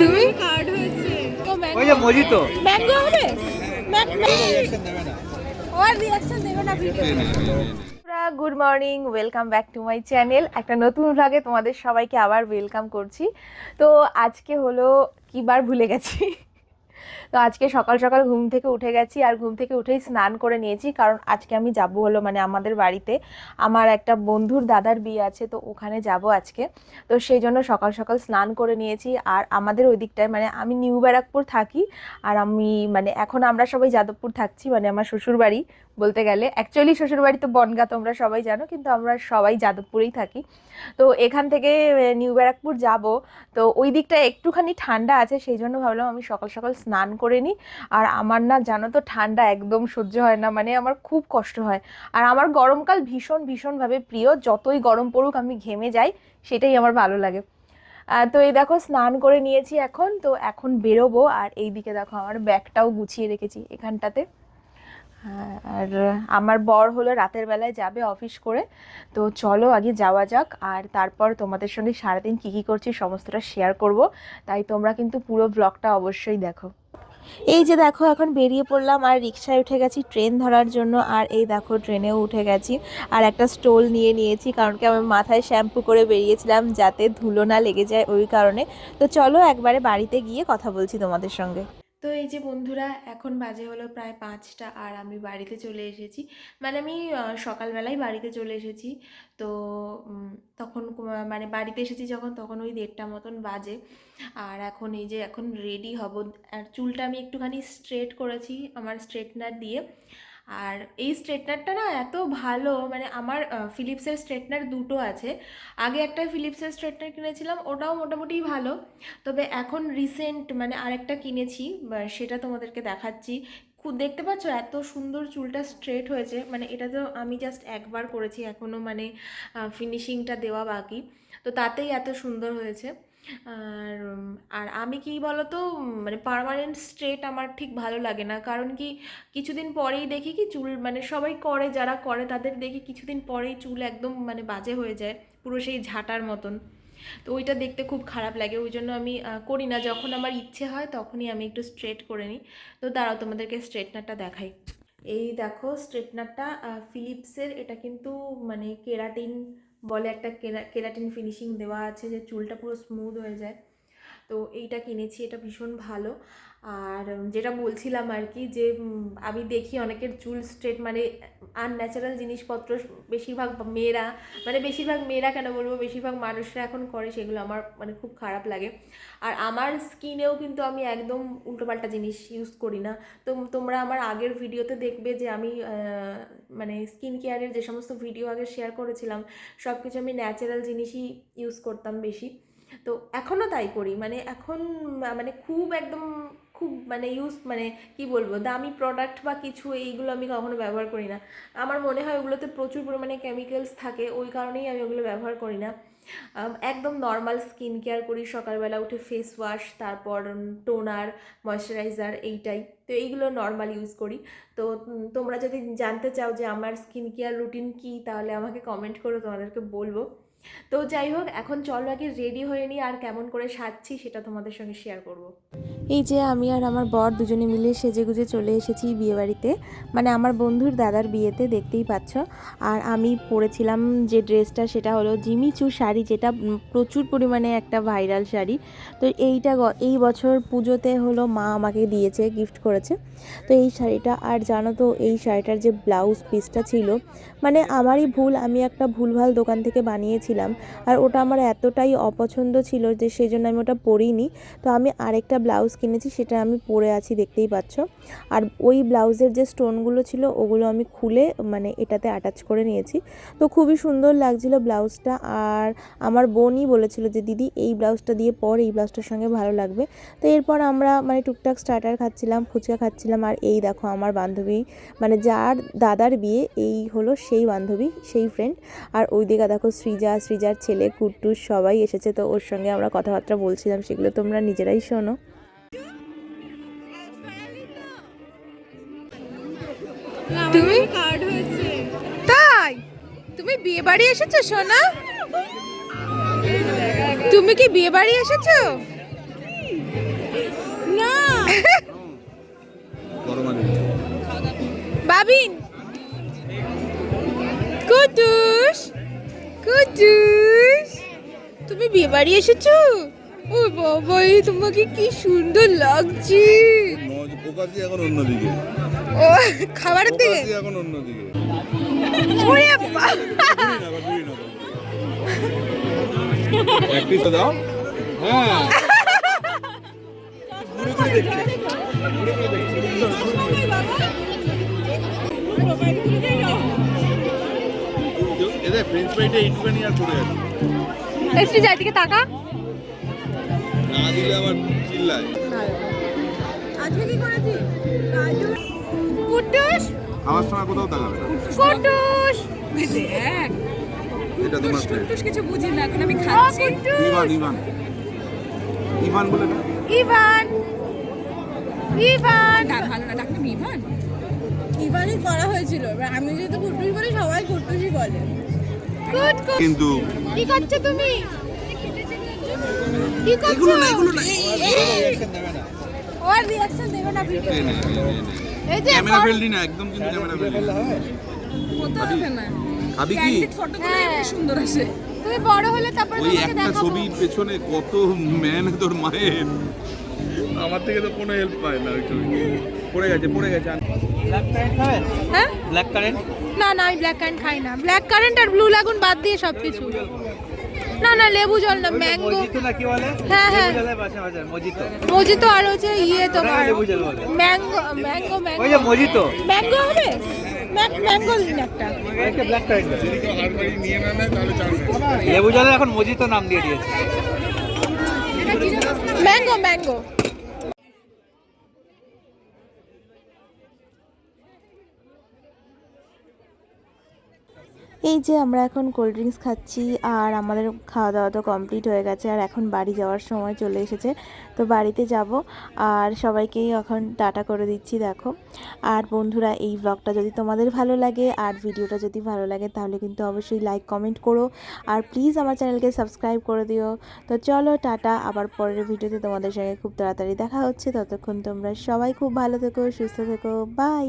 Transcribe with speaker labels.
Speaker 1: তুমি?
Speaker 2: কার্ড হয়েছে
Speaker 3: ওই যে মজিতো
Speaker 1: ম্যাঙ্গো হবে? ওর রিঅ্যাকশন দেবে না video good morning welcome back to my channel একটা নতুন ভাগে তোমাদের সবাইকে আবার ওয়েলকাম করছি। তো আজকে হলো কি বার ভুলে গেছি? তো আজকে সকাল সকাল ঘুম থেকে উঠে গেছি আর ঘুম থেকে উঠেই স্নান করে নিয়েছি। কারণ আজকে আমি যাব হলো মানে আমাদের বাড়িতে। আমার একটা বন্ধুর দাদার বিয়ে আছে, তো ওখানে যাব আজকে। তো সেই জন্য সকাল সকাল স্নান করে নিয়েছি। আর আমাদের ওই দিকটায় মানে আমি নিউ ব্যারাকপুর থাকি। আর আমি মানে এখন আমরা সবাই যাদবপুর থাকছি মানে আমার শ্বশুর বাড়ি বলতে গেলে অ্যাকচুয়ালি শ্বশুর বাড়ি তো বনগা তোমরা সবাই জানো, কিন্তু আমরা সবাই যাদবপুরেই থাকি। তো এখান থেকে নিউ ব্যারাকপুর যাব। তো ওই দিকটা একটুখানি ঠান্ডা আছে, সেই জন্য ভাবলাম আমি সকাল সকাল স্নান করে নিই। আর আমার না, জানো তো, ঠান্ডা একদম সহ্য হয় না মানে আমার খুব কষ্ট হয়। আর আমার গরমকাল ভীষণ, ভীষণভাবে প্রিয়। যতই গরম পড়ুক, আমি ঘেমে যাই, সেটাই আমার ভালো লাগে। তো এই দেখো, স্নান করে নিয়েছি এখন। তো এখন বেরোবো, আর এই দিকে দেখো, আমার ব্যাগটাও গুছিয়ে রেখেছি এখানটাতে। আর আমার বর হলো রাতের বেলায় যাবে অফিস করে। তো চলো আগে যাওয়া যাক, আর তারপর তোমাদের সঙ্গে সারাদিন কী কী করছি সমস্তটা শেয়ার করব। তাই তোমরা কিন্তু পুরো ব্লগটা অবশ্যই দেখো। এই যে দেখো, এখন বেরিয়ে পড়লাম, আর রিক্সায় উঠে গেছি ট্রেন ধরার জন্য, আর এই দেখো ট্রেনেও উঠে গেছি। আর একটা স্টোল নিয়ে নিয়েছি, কারণ কি আমি মাথায় শ্যাম্পু করে বেরিয়েছিলাম যাতে ধুলো না লেগে যায় ওই কারণে। তো চলো একবারে বাড়িতে গিয়ে কথা বলছি তোমাদের সঙ্গে। তো এই যে বন্ধুরা, এখন বাজে হলো প্রায় পাঁচটা আর আমি বাড়িতে চলে এসেছি। মানে আমি সকালবেলায় বাড়িতে চলে এসেছি। তো তখন মানে বাড়িতে এসেছি যখন, তখন ওই দেড়টা মতন বাজে। আর এখন এই যে, এখন রেডি হব। আর চুলটা আমি একটুখানি স্ট্রেট করেছি, আমার স্ট্রেটনার দিয়ে। আর এই স্ট্রেটনারটা না এত ভালো মানে আমার ফিলিপসের স্ট্রেটনার দুটো আছে। আগে একটা ফিলিপসের স্ট্রেটনার কিনেছিলাম, ওটাও মোটামুটি ভালো। তবে এখন রিসেন্ট মানে আরেকটা কিনেছি সেটা তোমাদেরকে দেখাচ্ছি। দেখতে পাচ্ছ এত সুন্দর চুলটা স্ট্রেট হয়েছে মানে এটা তো আমি জাস্ট একবার করেছি এখনও মানে ফিনিশিংটা দেওয়া বাকি। তো তাতেই এত সুন্দর হয়েছে। আর আর আমি কি বলতো মানে পার্মানেন্ট স্ট্রেট আমার ঠিক ভালো লাগে না। কারণ কি, কিছুদিন পরেই দেখি কি চুল মানে সবাই করে, যারা করে তাদের দেখি কিছুদিন পরেই চুল একদম মানে বাজে হয়ে যায়, পুরো সেই ঝাঁটার মতন। তো ওইটা দেখতে খুব খারাপ লাগে, ওই জন্য আমি করি না। যখন আমার ইচ্ছে হয় তখনই আমি একটু স্ট্রেট করে নিই। তো দাঁড়াও, তোমাদেরকে স্ট্রেটনারটা দেখাই। এই দেখো স্ট্রেটনারটা ফিলিপসের এটা কিন্তু মানে কেরাটিন বলে একটা কেরা- কেরাটিন ফিনিশিং দেওয়া আছে যে চুলটা পুরো স্মুথ হয়ে যায়। তো এইটা কিনেছি, এটা ভীষণ ভালো। আর যেটা বলছিলাম আর কি যে আমি দেখি অনেকের চুল স্ট্রেট মানে আনন্যাচারাল জিনিসপত্র বেশিরভাগ মেয়েরা মানে বেশিরভাগ মেয়েরা কেন বলব, বেশিরভাগ মানুষরা এখন করে সেগুলো আমার মানে খুব খারাপ লাগে। আর আমার স্কিনেও কিন্তু আমি একদম উল্টোপাল্টা জিনিস ইউজ করি না। তো তোমরা আমার আগের ভিডিওতে দেখবে যে আমি মানে স্কিন কেয়ারের যে সমস্ত ভিডিও আগে শেয়ার করেছিলাম সব কিছু আমি ন্যাচারাল জিনিসই ইউজ করতাম বেশি। তো এখনও তাই করি মানে এখন মানে খুব একদম খুব মানে ইউজ মানে কি বলব, দামি প্রোডাক্ট বা কিছু এইগুলো আমি কখনো ব্যবহার করি না। আমার মনে হয় ওগুলোতে প্রচুর পরিমাণে কেমিক্যালস থাকে, ওই কারণেই আমি ওগুলো ব্যবহার করি না। একদম নর্মাল স্কিন কেয়ার করি, সকালবেলা উঠে ফেস ওয়াশ তারপর টোনার ময়শ্চারাইজার এইটাই। তো এইগুলো নর্মাল ইউজ করি। তো তোমরা যদি জানতে চাও যে আমার স্কিন কেয়ার রুটিন কী, তাহলে আমাকে কমেন্ট করো, তোমাদেরকে বলব। তো যাই হোক, এখন চলো আগে রেডি হয়ে নিই আর কেমন করে সাজছি সেটা তোমাদের সঙ্গে শেয়ার করব। এই যে আমি আর আমার বর দুজনে মিলে সেজে গুজে চলে এসেছি বিয়েবাড়িতে। মানে আমার বন্ধুর দাদার বিয়েতে, দেখতেই পাচ্ছ। আর আমি পরেছিলাম যে ড্রেসটা সেটা হলো জিমিচু শাড়ি, যেটা প্রচুর পরিমাণে একটা ভাইরাল শাড়ি। তো এইটা এই বছর পুজোতে হলো মা আমাকে দিয়েছে গিফট করেছে। তো এই শাড়িটা, আর জানো তো, এই শাড়িটার যে ব্লাউজ পিসটা ছিল মানে আমারই ভুল, আমি একটা ভুলভাল দোকান থেকে বানিয়েছিলাম আর ওটা আমার এতটাই অপছন্দ ছিল যে সেই জন্য আমি ওটা পরিনি। তো আমি আরেকটা ব্লাউজ কিনেছি, সেটা আমি পরে আছি, দেখতেই পাচ্ছ। আর ওই ব্লাউজের যে স্টোনগুলো ছিল, ওগুলো আমি খুলে মানে এটাতে অ্যাটাচ করে নিয়েছি। তো খুবই সুন্দর লাগছিল ব্লাউজটা। আর আমার বোনই বলেছিল যে, দিদি, এই ব্লাউজটা দিয়ে পর, এই ব্লাউজটার সঙ্গে ভালো লাগবে। তো এরপর আমরা মানে টুকটাক স্টার্টার খাচ্ছিলাম, ফুচকা খাচ্ছিলাম। আর এই দেখো, আমার বান্ধবী মানে যার দাদার বিয়ে, এই হলো সেই বান্ধবী, সেই ফ্রেন্ড আর ওই দিকে দেখো, সৃজা সৃজার ছেলে কুট্টুর সবাই এসেছে, তো ওর সঙ্গে আমরা কথাবার্তা বলছিলাম, সেগুলো তোমরা নিজেরাই শোনো।
Speaker 2: তুমি?
Speaker 1: তাই? তুমি বিয়ে বাড়ি এসেছ, সোনা? তুমি কি বিয়ে বাড়ি এসেছ? না। বাবিন?
Speaker 2: কুটুস বাড়ি এসেছ? ও বাবা এই তোমাকে কি সুন্দর লাগছে।
Speaker 3: ফোকাস এখন অন্যদিকে।
Speaker 2: ও খাবারের দিকে?
Speaker 3: এখন অন্যদিকে।
Speaker 2: ওরে বাবা।
Speaker 3: প্র্যাকটিস দাও। হ্যাঁ। এদের ফ্রেঞ্চ ফ্রাইটা একটুখানি আর পড়ে আছে
Speaker 2: এসে যাই দিকে তাকা।
Speaker 3: না দিলে আবার চিল্লায়।
Speaker 2: আজকে কি করেছিস? কুটুস
Speaker 3: খাওয়ার সময় কোথাও তাকাবে না।
Speaker 2: কুটুস দেখ
Speaker 3: এটা তোমার
Speaker 2: কুটুস কিছু বুঝি না এখন আমি খাচ্ছি।
Speaker 3: Ivan Ivan. ইভান বলে না
Speaker 2: ইভান। ইভান। ভালো না ইভান? ইভানই করা হয়েছিল। এবার আমি যেহেতু কুটুস বলি সবাই কুটুসই বলে।
Speaker 3: কিন্তু
Speaker 2: কি করছ তুমি? কি করছ? এগুলো না এগুলো না। ওর রিঅ্যাকশন দেবে না ভিডিও
Speaker 3: নে, নে, নে, নে, নে।
Speaker 2: এই যে
Speaker 3: ক্যামেরা ফেললি না একদম কিন্তু ক্যামেরা ফেললি না। খাবি? খাবি কি?
Speaker 2: হ্যাঁ। সুন্দর আসে। তুমি বড় হলে তারপরে
Speaker 3: ওই একটা ছবির পেছনে কত ম্যান তোর মায়ের। আমার থেকে তো কোনো হেল্প পায় না ওই ছবি। পড়ে গেছে পড়ে গেছে। আর-
Speaker 2: হ্যাঁ?
Speaker 4: ব্ল্যাক কারেন্ট
Speaker 2: না না আমি ব্ল্যাক কারেন্ট খাই না। ব্ল্যাক কারেন্ট আর ব্লু লাগুন বাদ দিয়ে সব কিছু না না লেবু জল না ম্যাঙ্গো হ্যাঁ, হ্যাঁ।
Speaker 4: মজিতো।
Speaker 2: আর হচ্ছে ইয়ে তোমার ম্যাঙ্গো ম্যাঙ্গো ম্যাঙ্গো ম্যাঙ্গো হবে? ম্যাঙ্গো একটা।
Speaker 4: লেবু জলের এখন মজিতো নাম দিয়ে দিয়েছে।
Speaker 2: ম্যাঙ্গো ম্যাঙ্গো
Speaker 1: এই যে আমরা এখন কোল্ড ড্রিঙ্কস খাচ্ছি আর আমাদের খাওয়া দাওয়া তো কমপ্লিট হয়ে গেছে আর এখন বাড়ি যাওয়ার সময় চলে এসেছে। তো বাড়িতে যাব আর সবাইকেই এখন টাটা করে দিচ্ছি, দেখো। আর বন্ধুরা, এই ব্লগটা যদি তোমাদের ভালো লাগে আর ভিডিওটা যদি ভালো লাগে, তাহলে কিন্তু অবশ্যই লাইক কমেন্ট করো। আর প্লিজ আমার চ্যানেলকে সাবস্ক্রাইব করে দিও। তো চলো, টাটা। আবার পরের ভিডিওতে তোমাদের সঙ্গে খুব তাড়াতাড়ি দেখা হচ্ছে। ততক্ষণ তোমরা সবাই খুব ভালো থেকো, সুস্থ থেকো। বাই